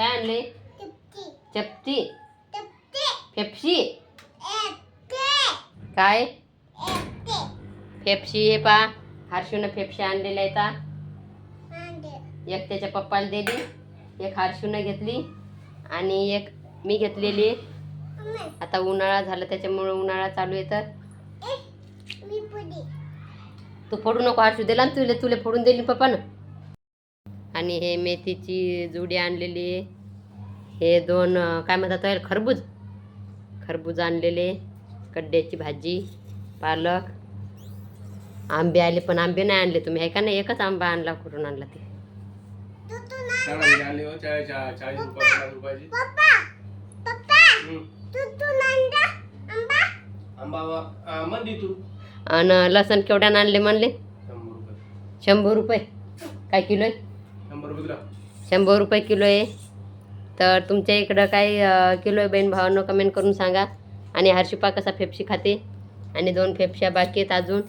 काय आणले चपटी फेपशी काय? फेपशी हे पा. हर्षून फेपशी आणलेल्या आहेत एक त्याच्या पप्पाला दिली एक हर्षूनं घेतली आणि एक मी घेतलेली. आता उन्हाळा झाला त्याच्यामुळे उन्हाळा चालू आहे तर. तू फोडू नको हर्षू दिला ना तुले तुले फोडून दिली पप्पानं. आणि हे मेथीची जुडी आणलेली आहे. हे दोन काय म्हणतात खरबूज. खरबूज आणलेले कड्ड्याची भाजी पालक. आंबे आले पण आंबे नाही आणले तुम्ही. आहे का नाही? एकच आंबा आणला कुठून आणला ते? आणि लसण केवढ्यानं आणले म्हणले? शंभर रुपये. काय किलो आहे? शंभर रुपये किलो आहे. तर तुमच्या इकडं काय किलो आहे बहीण भावांनो? कमेंट करून सांगा. आणि हर्षिपा कसा फेपशी खाते? आणि दोन फेपशा बाकी आहेत अजून.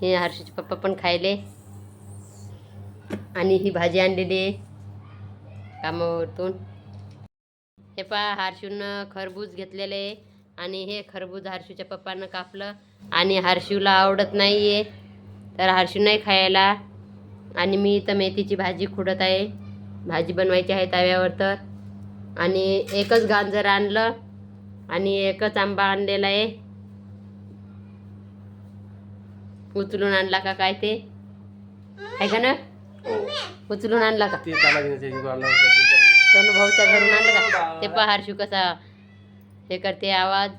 हे हर्षीचे पप्पा पण खायले. आणि ही भाजी आणलेली आहे. कामावरतून. हे पहा हर्षूनं खरबूज घेतलेलं आहे. आणि हे खरबूज हर्षूच्या पप्पानं कापलं. आणि हर्षूला आवडत नाही आहे तर हर्षू नाही खायला. आणि मी इथं मेथीची भाजी खुडत आहे. भाजी बनवायची आहे तव्यावर तर. आणि एकच गाजर आणलं आणि एकच आंबा आणलेला आहे. उचलून आणला का काय ते? आहे का ना? उचलून आणला का? सोनू भाऊच्या घरून आणलं का? ते पहा हर्षू कसा हे करते आवाज.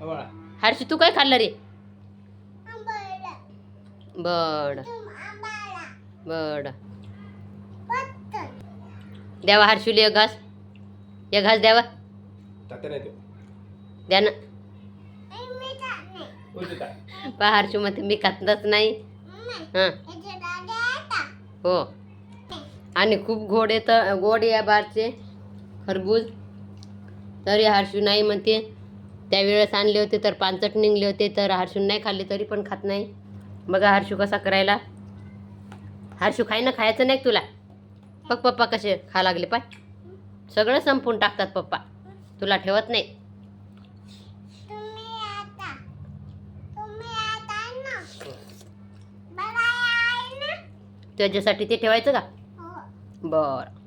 हो. हर्षू तू काय खाल्लं रे? बड बड द्यावा हर्षूला एक घास. एक घास द्यावा. तात्या नाही ते. द्या ना? पहा हर्षू मध्ये मी खातच नाही. हां. हो. आणि खूप गोड येतं गोड या बारचे खरबूज. तरी हर्षू नाही म्हणते. त्यावेळेस आणले होते तर पानचट निघले होते तर हर्षू नाही खाल्ले तरी पण खात नाही. बघा हर्षू कसा करायला. हर्षू खाय ना खायचं नाही तुला? बघ पप्पा कसे खा लागले पाय. सगळं संपून टाकतात पप्पा. तुला ठेवत नाही. त्याच्यासाठी ते ठेवायचं का? बरं.